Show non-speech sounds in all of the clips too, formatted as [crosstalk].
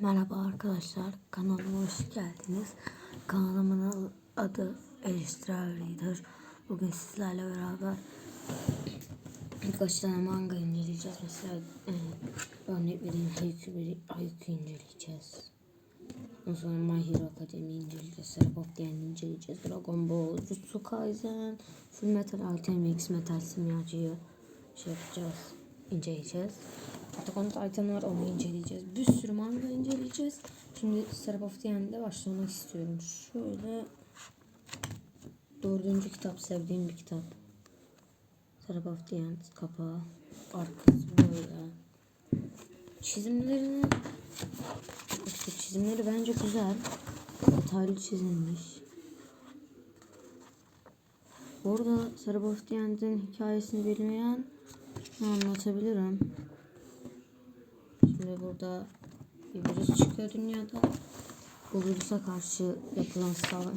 Merhaba arkadaşlar, kanalıma hoş geldiniz. Kanalımın adı Eleştirel Reader. Bugün sizlerle beraber birkaç tane manga inceleyeceğiz. Mesela e, örnek vereyim Haikyuu, bir- Haikyuu inceleyeceğiz. Ondan sonra My Hero Academy inceleyeceğiz. Serapop diyen inceleyeceğiz. Dragon Ball, Jutsu Kaisen, Full Metal Alchemix, Metal Simyacı'yı şey yapacağız, inceleyeceğiz. Attack on Titan var onu inceleyeceğiz. Bir sürü manga inceleyeceğiz. Şimdi Serapop diyen'de başlamak istiyorum. Şöyle dördüncü kitap sevdiğim bir kitap. Serapop diyen kapağı. Arkası böyle. Çizimlerini işte çizimleri bence güzel. Detaylı çizilmiş. Burada Serapop diyen'in hikayesini bilmeyen anlatabilirim. Şimdi burada bir virüs çıkıyor dünyada. Bu virüse karşı yapılan savaş.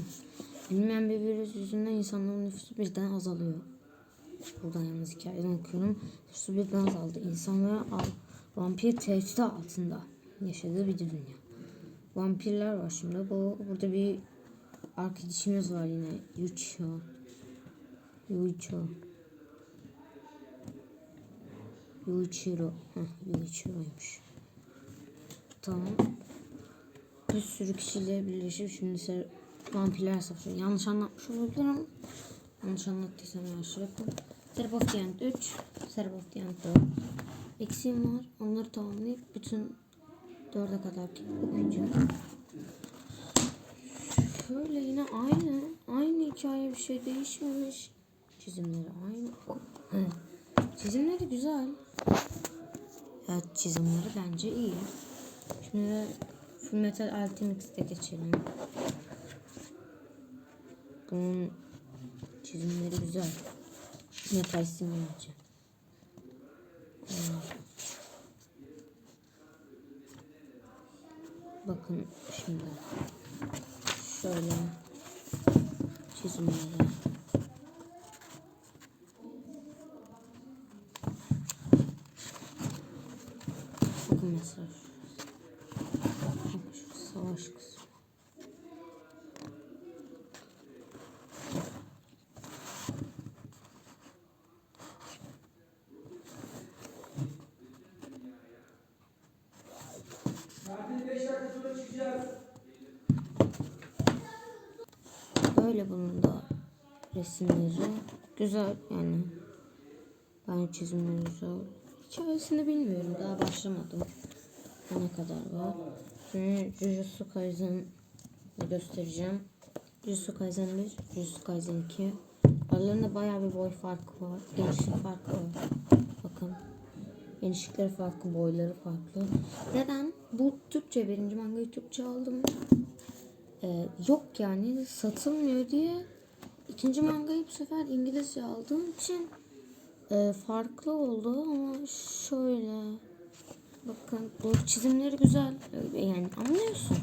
Bilmeyen bir virüs yüzünden insanların nüfusu birden azalıyor. Buradan yalnız hikayeden okuyorum. Nüfusu birden azaldı. İnsan ve av- vampir tehdit altında yaşadığı bir dünya. Vampirler var şimdi. Bu burada bir arkadaşımız var yine. Yucho. Yucho. Yuichiro. Heh, Yuichiro'ymuş. Tamam. Bir sürü kişiyle birleşip şimdi ise vampirler savaşıyor. Yanlış anlatmış olabilirim. Yanlış anlattıysam yanlış yapın. Serapov Diyent 3, Serapov Diyent 4. Eksiğim var. Onları tamamlayıp bütün 4'e kadar okuyacağım. Şöyle yine aynı. Aynı hikaye bir şey değişmemiş. Çizimleri aynı. Çizimleri güzel. Evet çizimleri bence iyi. Şimdi Full Metal Alchemix'te geçelim. Bunun çizimleri güzel. Metal simyacı. Bakın şimdi. Şöyle çizimleri. Bakın mesela şurası. Bakın şu savaş kısmı. Böyle bunun da resimleri. Güzel yani. Ben çizimleri güzel. Hikayesini bilmiyorum. Daha başlamadım. Ne kadar var. Şimdi Jujutsu Kaisen'i göstereceğim. Jujutsu Kaisen 1, Jujutsu Kaisen 2. Aralarında bayağı bir boy farkı var. Genişlik farkı var. Bakın. Genişlikleri farklı, boyları farklı. Neden? Bu Türkçe birinci mangayı Türkçe aldım. Ee, yok yani satılmıyor diye ikinci mangayı bu sefer İngilizce aldığım için e, farklı oldu ama şöyle bakın bu çizimleri güzel yani anlıyorsun.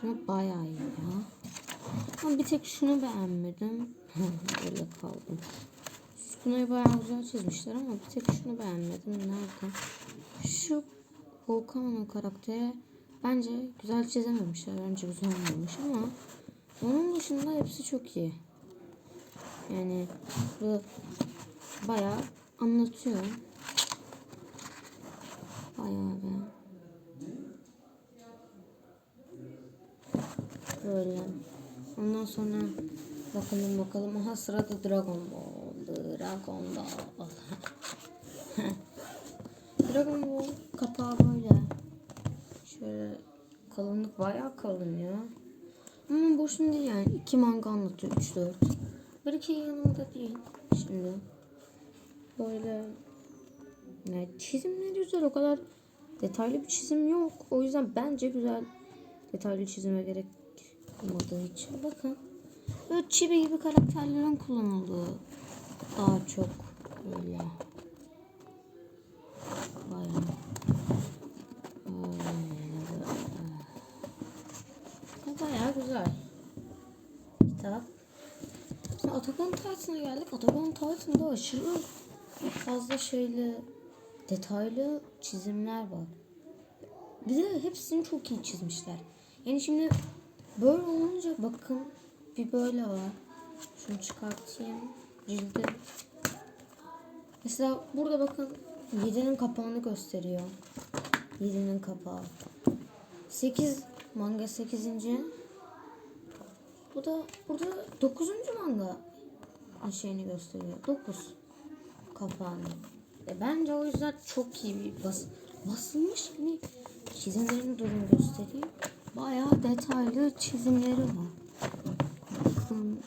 Sonra bayağı iyi ya. Ama bir tek şunu beğenmedim. [laughs] Öyle kaldım. Şunayı bayağı güzel çizmişler ama bir tek şunu beğenmedim. Nerede? Şu Volkan'ın karakteri bence güzel çizememişler. Bence güzel olmamış ama onun dışında hepsi çok iyi. Yani bu bayağı anlatıyor. Bayağı be. Böyle. Ondan sonra bakalım bakalım. Aha sırada Dragon Ball. Dragon Ball. [laughs] Dragon Ball kapağı böyle. Kalınlık bayağı kalın ya. Ama boşuna değil yani. iki manga anlatıyor. Üç dört. Bir iki yanımda değil. Şimdi. Böyle. Yani çizimleri güzel. O kadar detaylı bir çizim yok. O yüzden bence güzel. Detaylı çizime gerek olmadığı için. Bakın. Böyle çibi gibi karakterlerin kullanıldığı daha çok böyle. Titan'a geldik. On Titan'da aşırı fazla şeyli detaylı çizimler var. Bir de hepsini çok iyi çizmişler. Yani şimdi böyle olunca bakın bir böyle var. Şunu çıkartayım. Cildi. Mesela burada bakın 7'nin kapağını gösteriyor. 7'nin kapağı. 8 manga 8. Bu da burada 9. manga şeyini gösteriyor. 9 kapağını. E bence o yüzden çok iyi bir bas basılmış gibi çizimlerini durum göstereyim. Bayağı detaylı çizimleri var. Bakın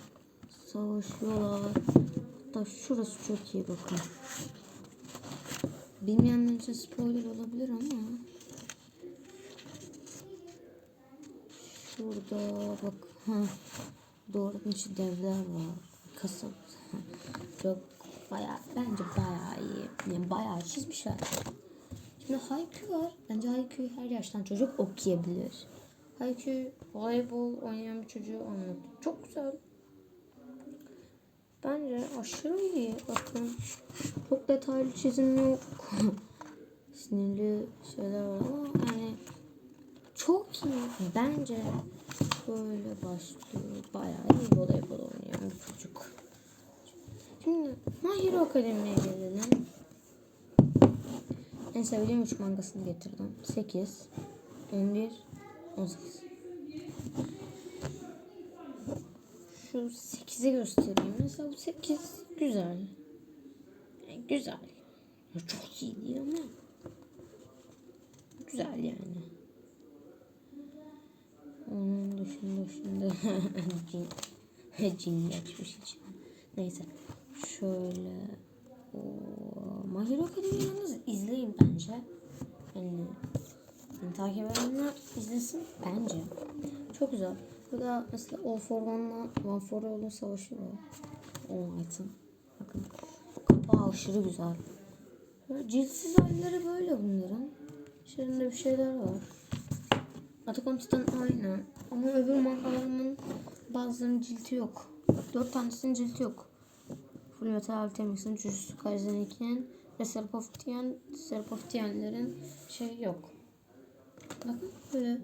savaşıyorlar. Hatta şurası çok iyi bakın. Bilmeyenler için spoiler olabilir ama Şurada bak. Ha. Doğru devler var. Kasap. Çok bayağı bence bayağı iyi. Yani bayağı çizmişler. Şimdi Haikyuu var. Bence Haikyuu'yu her yaştan çocuk okuyabilir. Haikyuu voleybol oynayan bir çocuğu anlatıyor. Çok güzel. Bence aşırı iyi. Bakın. Çok detaylı çizim yok. [laughs] Sinirli şeyler var ama yani çok iyi. Bence böyle başlıyor. Bayağı iyi voleybol oynayan bir çocuk. Şimdi My Hero Academy'ye gelelim. En sevdiğim 3 mangasını getirdim. 8, 11, 18. Şu 8'i göstereyim. Mesela bu 8 güzel. Yani güzel. Çok iyi değil ama güzel yani. Onun dışında şimdi [laughs] cin, [laughs] cin geçmiş için. Neyse. Şöyle My Hero Academy'yi yalnız izleyin bence. Yani, yani takip edenler izlesin bence. Çok güzel. Burada mesela All for One'la One for All'ın savaşı var. All Might'ın. Bakın. Kapağı aşırı güzel. Böyle ciltsiz halleri böyle bunların. İçlerinde bir şeyler var. Attack on Titan aynı. Ama öbür mangalarımın bazılarının cilti yok. Dört tanesinin cilti yok. Metal Alchemist'in, Jujutsu Kaisen'in ve Serap of Tian, Serap of Tian'lerin şeyi yok. Bakın böyle.